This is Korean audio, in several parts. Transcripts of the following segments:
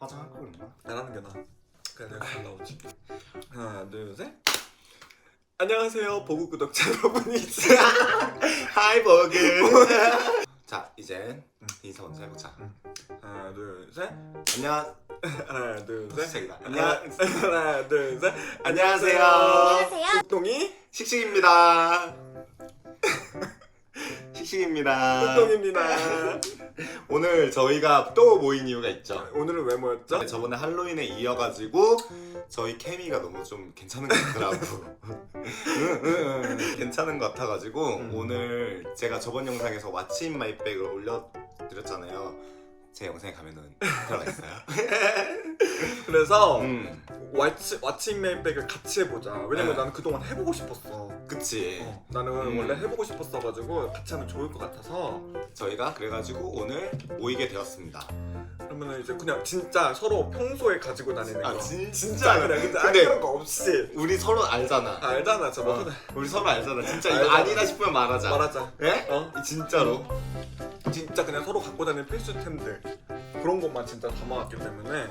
화장할 거? 안 하는 게 나아. 그냥 내가 잘 나오지. 하나, 둘, 셋. 안녕하세요, 보구 구독자 여러분이 하이 버그. 자 이제 인사 먼저 해보자. 하나, 둘, 셋. 안녕. 하나, 둘, 셋. 시작이다. 안녕. 하나, 둘, 셋. 안녕하세요. 안녕하세요. 똥이 식식입니다. 식식입니다. 똥입니다. 오늘 저희가 또 모인 이유가 있죠. 오늘은 왜 모였죠? 네, 저번에 할로윈에 이어가지고 저희 케미가 너무 좀 괜찮은 것 같더라고. 응, 응, 응. 괜찮은 것 같아가지고 음. 오늘 제가 저번 영상에서 왓츠 인 마이 백을 올려드렸잖아요. 제 영상에 가면은 들어가 있어요. 그래서 음, 왓츠 왓츠 인메이백을 같이 해보자. 왜냐면 네. 나는 그동안 해보고 싶었어. 그치. 어, 나는 음. 원래 해보고 싶었어가지고 같이 하면 좋을 것 같아서 저희가 그래가지고 오늘 모이게 되었습니다. 그러면 이제 그냥 진짜 서로 평소에 가지고 다니는 아 거. 진, 진짜 그래. 근데, 근데 그런 거 없이. 우리 서로 알잖아. 알잖아, 저 어, 뭐. 우리 서로 알잖아. 진짜 이거 알잖아. 아니다 싶으면 말하자. 말하자. 예? 어? 진짜로. 진짜 그냥 서로 갖고 다니는 필수템들 그런 것만 진짜 담아왔기 때문에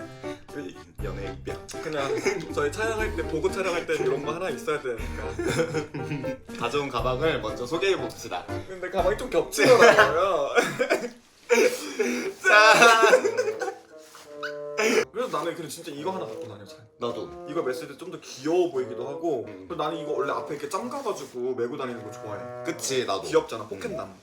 이- 연애 입병. 그냥 저희 촬영할 때 보고 촬영할 때 이런 거 하나 있어야 되니까. 가져온 가방을 먼저 소개해 봅시다. 근데 가방이 좀 겹치더라고요. 짠. 그래서 나는 그냥 진짜 이거 하나 갖고 다녀. 잘. 나도. 이거 때좀더 귀여워 보이기도 하고 음. 그리고 나는 이거 원래 앞에 이렇게 짱 가가지고 메고 다니는 거 좋아해. 그치 나도. 귀엽잖아 포켓남.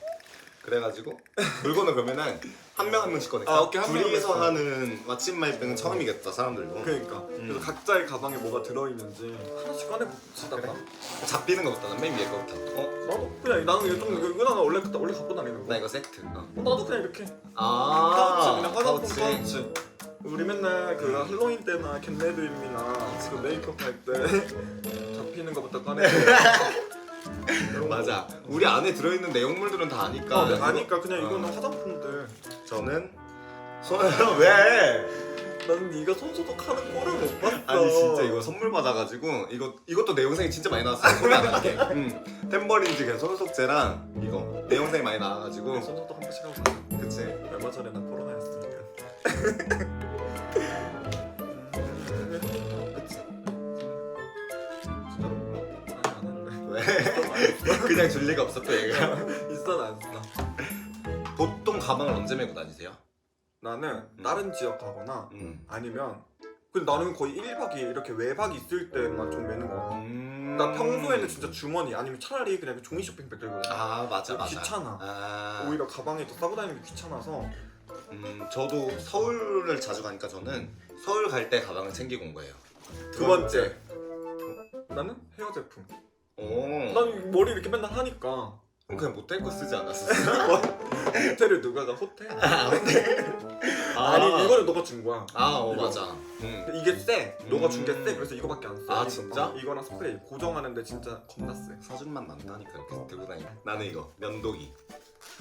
그래가지고 물건을 그러면은 한 명 한 명씩 꺼낼까? 아, 오케이, 한 명씩 둘이서 꺼낼까? 하는 왓츠마이뱅은 처음이겠다 사람들도. 그러니까 그래서 각자의 가방에 뭐가 들어있는지 하나씩 꺼내봅시다. 그래. 잡히는 거부터 난맨 위에 거부터. 어? 나도 그냥 나는 이거 좀 이거 나는 원래 원래 갖고 다니는 거. 나 이거 세트. 어. 어, 나도 그냥 이렇게 아. 파우치 그냥 화장품 파우치. 파우치. 우리 맨날 그 할로윈 때나 캔네드임이나 그 메이크업 할 때 잡히는 거부터 꺼내. 맞아. 우리 안에 들어있는 내용물들은 다 아니까. 어, 내가 아니까 그냥 이거는 어. 화장품들. 저는 손 왜? 나는 네가 손소독하는 꼴을 못 봤어. 아니 진짜 이거 선물 받아가지고 이거 이것도 내 영상이 진짜 많이 나왔어요. 소개 안 할게. 응. 템버린즈 그 손소독제랑 이거 내 영상이 많이 나와가지고. 손소독 한 번씩 하고 가자. 그치. 얼마 전에 나 코로나였으니까. 그냥 줄 리가 없었고 얘가. 있어 안 써. 보통 가방을 언제 메고 다니세요? 나는 음. 다른 지역 가거나 음. 아니면 근데 나는 거의 1박이 이렇게 외박 있을 때만 좀 매는 거 같아. 음. 나 평소에는 진짜 주머니 아니면 차라리 그냥 종이 쇼핑백 들고 다녀. 아 맞아 맞아. 귀찮아. 아. 오히려 가방에 더 싸고 다니는 게 귀찮아서 음 저도 서울을 자주 가니까 저는 서울 갈 때 가방을 챙기고 온 거예요. 두 번째 나는 헤어 제품. 오. 난 머리 이렇게 맨날 하니까 그냥 모텔 거 쓰지 않았어? 호텔을 누가 가 호텔? 아, 아 니 이거를 너가 준 거야. 아, 어, 이거. 맞아. 응. 이게 세. 너가 준게 음. 세. 그래서 이거밖에 안 써. 아, 이거- 진짜? 어, 이거랑 스프레이 고정하는데 진짜 겁나 세. 사준맛 난다니까 이렇게 들고 다니고. 나는 이거 면도기.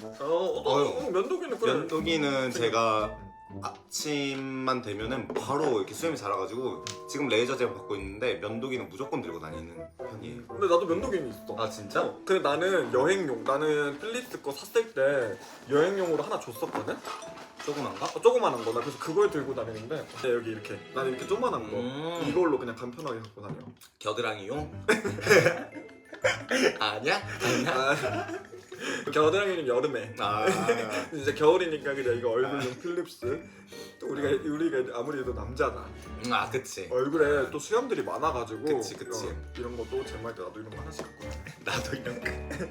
어, 어. 어, 면도기는 그래. 면도기는 제가 아침만 되면은 바로 이렇게 수염이 자라가지고 지금 레이저 제품 받고 있는데 면도기는 무조건 들고 다니는 편이에요. 근데 나도 면도기는 있어. 아 진짜? 어, 근데 나는 여행용. 나는 필리스 거 샀을 때 여행용으로 하나 줬었거든. 조그만가? 어, 조그만한 거. 나 그래서 그걸 들고 다니는데 근데 여기 이렇게 나는 이렇게 조그만한 거. 음. 이걸로 그냥 간편하게 갖고 다녀. 겨드랑이용? 아니야? 아니야? 아, 겨드랑이는 여름에. 아. 이제 겨울이니까 그냥 이거 얼굴용 필립스. 또 우리가 우리가 아무리 해도 남자다. 음, 아 그치. 얼굴에 또 수염들이 많아가지고. 그치, 그치. 어, 이런 것도 제말 때 나도 이런 거 하나씩 갖고. 나도 이런 거.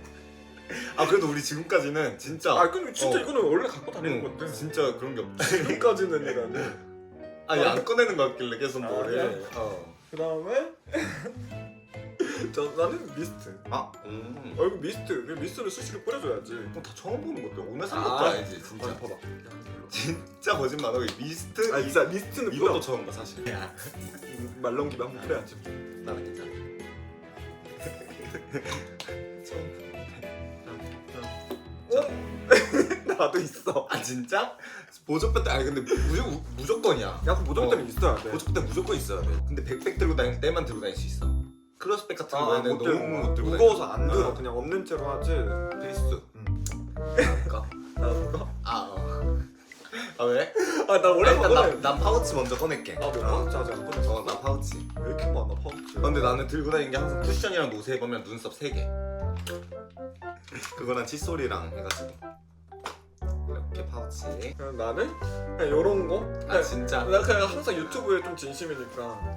아 그래도 우리 지금까지는 진짜 아 근데 진짜 어. 이거는 원래 갖고 다니는 응, 건데. 진짜 그런 게 없지. 지금까지는 이라네. 아니 안 꺼내는 거 같길래 계속 아, 뭐를. 그래? 어. 그 다음에 저 나는 미스트. 아, 음. 얼굴 미스트. 그 미스트를 수시로 뿌려줘야지. 그럼 다 처음 보는 건데 오늘 산 아. 것도 아니지 진짜. 아, 봐봐. 진짜 거짓말하고 미스트 아 진짜 미스트는 이것도 뿌려. 처음 봐 사실. 말렁 김에 한번 뿌려야지. 나는 괜찮아. 처음. 나도 있어. 아 진짜? 보조배 때 아니 근데 무조, 무조건이야. 야, 그럼 무조건 때는 있어야 돼. 보조배 때 무조건 있어야 돼. 근데 백팩 들고 다닐 때만 들고 다닐 수 있어. 크로스백 같은 아, 거에는 못 들고. 너무 못 들고 무거워서 안 들어. 어. 그냥 없는 채로 하지. 나을까? 나도 그거. 아 어. 아 왜? 아 나 원래 일단 그거는- 난, 난 파우치 먼저 꺼낼게. 아, 너 파우치 아직 안 꺼냈어? 어, 나 파우치. 왜 이렇게 많아 파우치? 아, 근데 나는 들고 다니는 게 항상 쿠션이랑 노세 보면 눈썹 3개. 그거랑 칫솔이랑 해가지고. 이렇게 파우치. 그냥 나는 그냥 이런 거. 아 그냥 진짜. 나 그냥 항상 유튜브에 좀 진심이니까.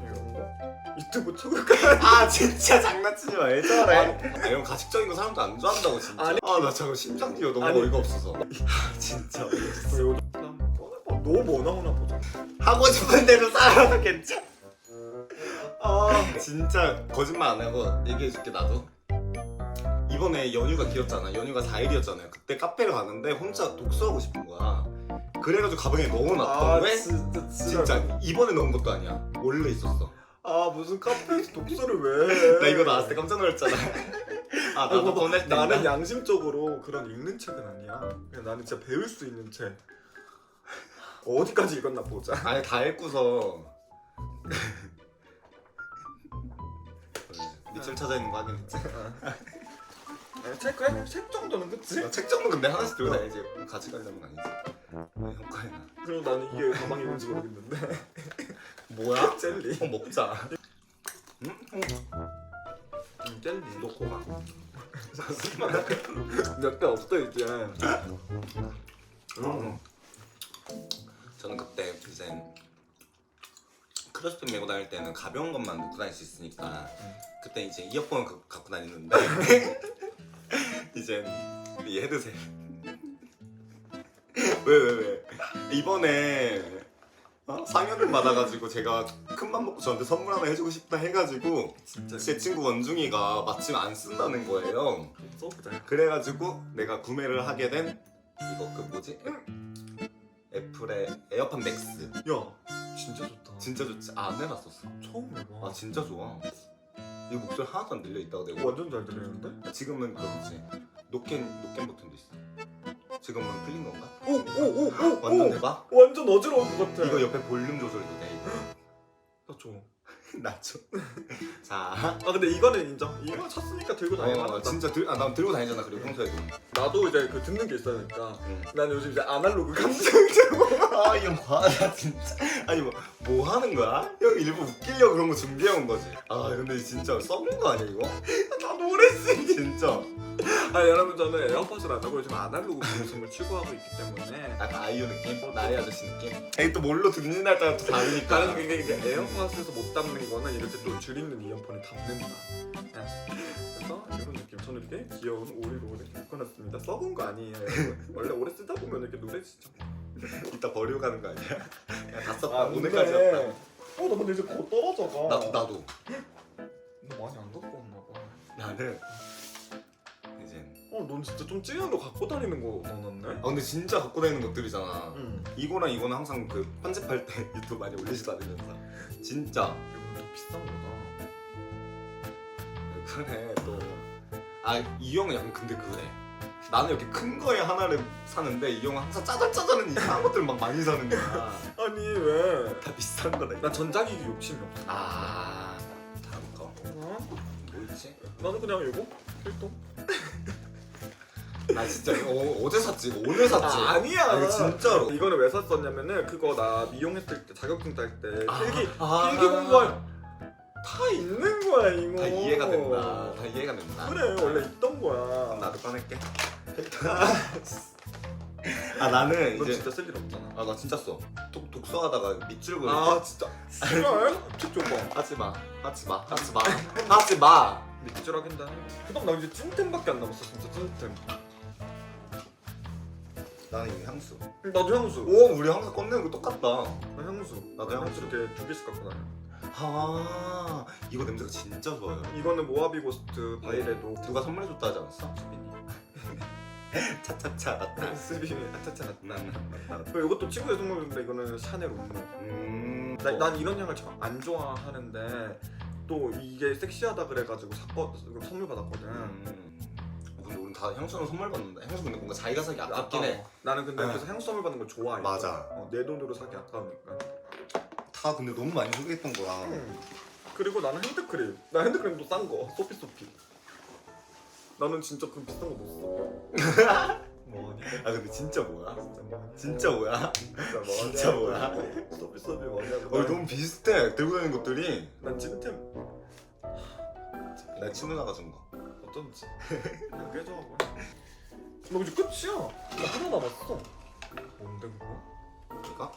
유튜브 초급가. 아 진짜 장난치지 마. 왜 저래? 아, 이런 가식적인 거 사람도 안 좋아한다고 진짜. 아니. 아나 잠깐 심장 뛰어 너무 아니. 어이가 없어서. 아 진짜. 요즘 너뭐 나오나 보자. 하고 싶은 대로 살아도 괜찮아. 아 진짜 거짓말 안 하고 얘기해줄게 나도. 이번에 연휴가 길었잖아. 연휴가 4일이었잖아요. 그때 카페를 갔는데 혼자 독서하고 싶은 거야. 그래가지고 가방에 넣어놨던 왜? 아, 진짜 진짜 이번에 넣은 것도 아니야. 원래 있었어. 아 무슨 카페에서 독서를 왜? 나 이거 나왔을 때 깜짝 놀랐잖아. 아 아니, 나도. 보낼 때 나는 양심적으로 그런 읽는 책은 아니야. 그냥 나는 진짜 배울 수 있는 책. 어디까지 읽었나 보자. 아니 다 읽고서 밑줄 찾아 있는 거 확인했지. 아니, 책 그냥 책 정도는 그치? 아, 책 정도 근데 하나씩 들고 다니지 가져가려는 건 아니지. 아, 효과에나. 그럼 나는 이게 가방에 뭔지 모르겠는데. 뭐야? 젤리. 어 먹자. 응? 응. 음, 젤리. 놓고 가. 몇개 없어 이제. 음. 저는 그때 이제 크로스핏 메고 다닐 때는 가벼운 것만 놓고 다닐 수 있으니까 그때 이제 이어폰을 가- 갖고 다니는데 이제 이 헤드셋 왜 왜 왜, 이번에 어? 상여를 받아가지고 제가 큰 맘 먹고 저한테 선물 하나 해주고 싶다 해가지고. 제 친구 원중이가 마침 안 쓴다는 거예요 써보자. 그래가지고 내가 구매를 하게 된 이거 그 뭐지? 애플의 에어팟 맥스 야, 진짜 좋다. 진짜 좋지? 아, 안 해봤었어 처음 해봐. 아 진짜 좋아 이거 목소리 하나도 안 들려 있다고 내가 완전 잘 들리는데? 지금은 그렇지 노캔 노캔 버튼도 있어 지금은 풀린 건가? 오, 오, 오, 오, 완전 오. 대박? 완전 어지러울 것 같아. 이거 옆에 볼륨 조절도 돼. 이거 낮춰 자아 근데 이거는 인정. 이거 쳤으니까 들고 어, 한다. 진짜 들, 아, 난 들고 다니잖아 그리고 평소에도 나도 이제 그 듣는 게 있으니까 응. 나는 요즘 이제 아날로그 감성적 아 이거 뭐하냐 진짜 아니 뭐, 뭐 하는 거야? 형 일부 웃기려고 그런 거 준비해온 거지 아 근데 진짜 썩은 거 아니야 이거? 나 노래씨. 진짜 아 여러분 저는 에어팟을 안 하고 요즘 아날로그 감성을 추구하고 있기 때문에 약간 아이유 느낌? 나이 아저씨 느낌? 에이 또 뭘로 듣는다에 따라 또 다르니까 다른 게 이게 에어팟에서 못 담는 거는 이렇게 또 줄 있는 이어폰이 담는다. 네. 그래서 이런 느낌. 저는 이렇게 귀여운 오리로 이렇게 묶어놨습니다. 썩은 거 아니에요. 여러분. 원래 오래 쓰다 보면 이렇게 노래지죠. 이따 버리고 가는 거 아니야? 야, 다 썼다 아, 오늘까지였다 어, 나 근데 이제 곧 떨어져가. 나도 나도 너 많이 안 갖고 왔나 봐. 나는 이제 어, 넌 진짜 좀 찌는 거 갖고 다니는 거 넣어놨네. 아 근데 진짜 갖고 다니는 것들이잖아 응. 이거랑 이거는 항상 그 편집할 때 유튜브 많이 올리지도 않으면서 진짜 이거 좀 비싼 거다. 그래 또 아 이 형은 약간 근데 그래 나는 이렇게 큰 거에 하나를 사는데 이 형은 항상 짜잘짜잘한 이상한 것들 막 많이 사는 거야 아니 왜? 다 비싼 거다 나 전자기기 욕심이 없어. 아 다음 거 어? 뭐 있지? 나는 그냥 이거 필통. 나 진짜 이거 어, 어제 샀지 이거 오늘 샀지 아, 아니야. 아, 이거 진짜로 이거는 왜 샀었냐면은 그거 나 미용했을 때 자격증 딸 때 아, 필기 아, 필기 공부할 다 있는 거야 이거. 다 이해가 된다 다 이해가 된다 그래 원래 있던 거야. 나도 꺼낼게 아 나는 너 이제 진짜 쓸 일 없잖아. 아 나 진짜 써 독, 독서하다가 밑줄 그을 아 진짜. 싫어? 책 줘봐. 하지 마 하지 마 하지 마 하지 마 밑줄 하긴다. 그다음 나 이제 찐템밖에 안 남았어 진짜 찐템. 나는 이거 향수 나도 향수. 오 우리 항상 꺼내는 거 똑같다 나 향수. 나도 나 향수. 이렇게 두 개씩 갖고 다녀. 아 이거 냄새가 진짜 좋아요 이거는 모하비 고스트 바이레도 누가 선물해줬다 하지 않았어? 수빈이. 차차차 맞다 수빈이 아차차 그리고 이것도 친구의 선물인데 이거는 샤넬 옴무. 음 나, 난 이런 향을 참 안 좋아하는데 또 이게 섹시하다 그래가지고 사건 선물 받았거든. 음. 어, 근데 우리 다 향수는 선물 받는다 향수 근데 뭔가 자기가 사기 아깝긴 해 아까워. 나는 근데 네. 그래서 향수 선물 받는 걸 좋아해. 맞아. 어, 내 돈으로 사기 아까우니까. 다 근데 너무 많이 소개했던 거야 음. 그리고 나는 핸드크림. 나 핸드크림도 싼 거. 소피 소피. 나는 진짜 그 비싼 거못 써. 뭐하냐? 아 근데 진짜 뭐야? 진짜 뭐하냐? 진짜 뭐야? 진짜? 진짜 뭐야? 서비 서비 뭐냐고. 어 너무 비슷해 들고 다니는 것들이 난 찐템 나 친누 나가 준 거. 어쩐지 그냥 꽤 좋아하고. 너 이제 끝이야. 나 하나 남았어. 뭔데 그거? 이거?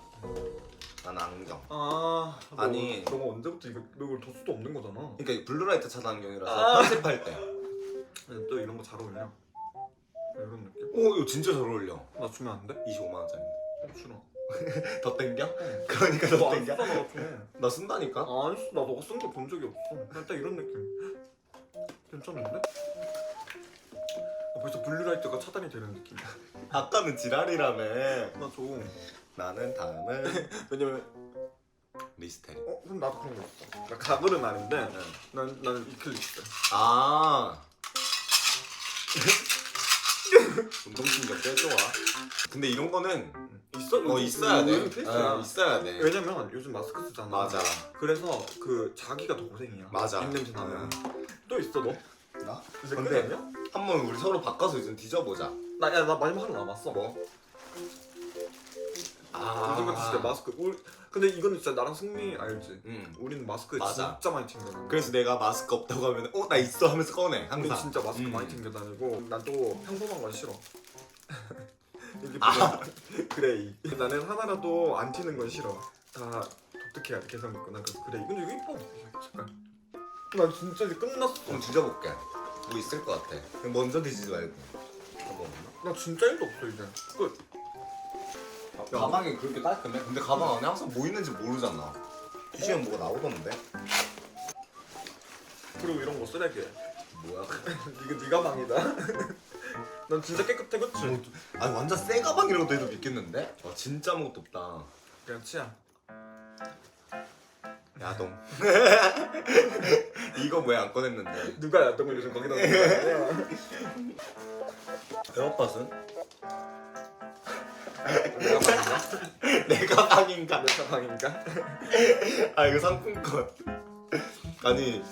난 안경. 아 아니. 너, 너가 언제부터 이거 너 이걸 뒀 수도 없는 거잖아. 그러니까 블루라이트 차단 안경이라서 아. 편집할 때. 아니, 또 이런 거 잘 어울려. 이런 느낌? 오 이거 진짜 잘 어울려. 나 주면 안 돼? 25만 원짜리인데. 어, 싫어. 더 땡겨? 응. 그러니까 더 너안 땡겨? 쓰잖아 나중에. 나 쓴다니까. 안 써. 나 너가 쓴거본 적이 없어. 그냥 딱 이런 느낌. 괜찮은데? 나 벌써 블루라이트가 차단이 되는 느낌이야. 아까는 지랄이라며. 나 줘. 나는 다음은 왜냐면 리스테리. 어 그럼 나도 그런 거 있어. 나 가글은 아닌데 응. 난 나는 이클립스. 아. 운동신경 꽤 좋아. 근데 이런 거는 있어? 뭐 있어야 돼. 어, 있어야 돼. 왜냐면 요즘 마스크 쓰잖아. 맞아. 그래서 그 자기가 더 고생이야. 맞아. 입냄새 나면. 또 있어 너? 나? 이제 끝 근데- 아니야? 한번 우리 서로 바꿔서 이제 뒤져보자. 나야 나 마지막 하나 남았어. 뭐? 아. 이건 진짜 마스크. 우리, 근데 이거는 진짜 나랑 승리 알지? 응. 우리는 마스크 맞아. 진짜 많이 챙겨 다녀. 그래서 내가 마스크 없다고 하면 어 나 있어 하면서 꺼내 근데 항상. 진짜 마스크 음. 많이 챙겨 다니고 난 또 평범한 건 싫어. 여기 아. 보면 그레이. 나는 하나라도 안 튀는 건 싫어. 다 독특해야 돼 개성 있고 난 그래서 그레이. 근데 이거 이뻐. 색깔. 난 진짜 이제 끝났어. 그럼 뒤져볼게. 뭐 있을 것 같아. 그럼 먼저 뒤지지 말고. 뭐 없나? 나 진짜 일도 없어 이제. 끝. 야. 가방이 그렇게 깔끔해? 근데 가방 안에 항상 뭐 있는지 모르잖아. 뒤지면 뭐가 나오던데? 그리고 이런 거 쓰레기. 뭐야? 이거 네 가방이다. 난 진짜 깨끗해 그치? 뭐, 아니 완전 새 가방이라고 해도 믿겠는데? 와 진짜 아무것도 없다. 그냥 치아. 야동. 이거 왜 안 꺼냈는데? 누가 야동을 요즘 거기다 놓는 거야? 에어팟은? 내 가 방인가? 내 가방인가? 내 가방인가? 아 이거 상품권. 아니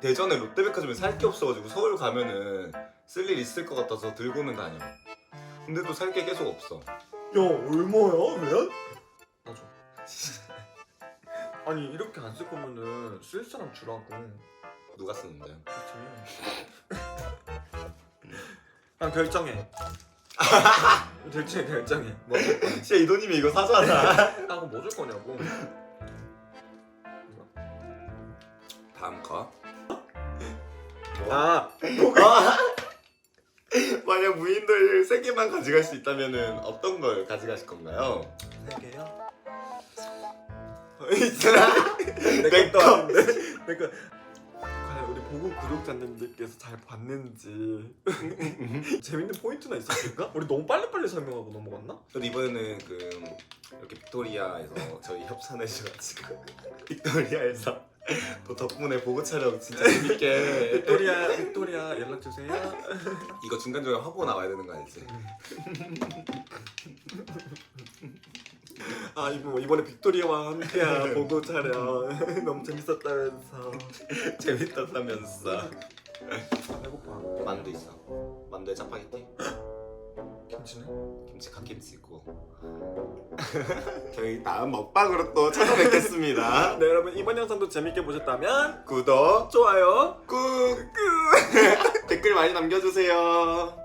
대전에 롯데백화점에 살 게 없어가지고 서울 가면은 쓸 일 있을 것 같아서 들고는 다녀. 근데 또 살 게 계속 없어. 야 얼마야? 왜? 나 줘. 아니 이렇게 안 쓸 거면은 쓸 사람 주라고. 누가 쓰는데? 그렇지. 난 결정해. 결정해 결정해. 뭐 줄 거야? 진짜 이도님이 이거 사잖아. 하고 뭐줄 거냐고. 다음 거. 아 아! 만약 무인도를 세 개만 가져갈 수 있다면은 어떤 걸 가져가실 건가요? 세 개요? 있잖아. 내내 것도 거. 아닌데. 내 거. 보고 구독자님들께서 잘 봤는지 재밌는 포인트나 있었을까? 우리 너무 빨리빨리 설명하고 넘어갔나? 이번에는 그 이렇게 빅토리아에서 저희 협찬해 주셔가지고 빅토리아에서 또 덕분에 보고 촬영 진짜 재밌게 빅토리아 빅토리아 연락 주세요. 이거 중간중간 화보 나와야 되는 거 알지? 아 이거 이번에 빅토리아와 함께한 보고 촬영. 너무 재밌었다면서. 재밌었다면서. 아, 배고파. 만두 있어. 만두에 짜파게티. 김치는? 김치 갓김치 있고. 저희 다음 먹방으로 또 찾아뵙겠습니다. 네 여러분 이번 영상도 재밌게 보셨다면 구독 좋아요. 꾹꾹! 댓글 많이 남겨주세요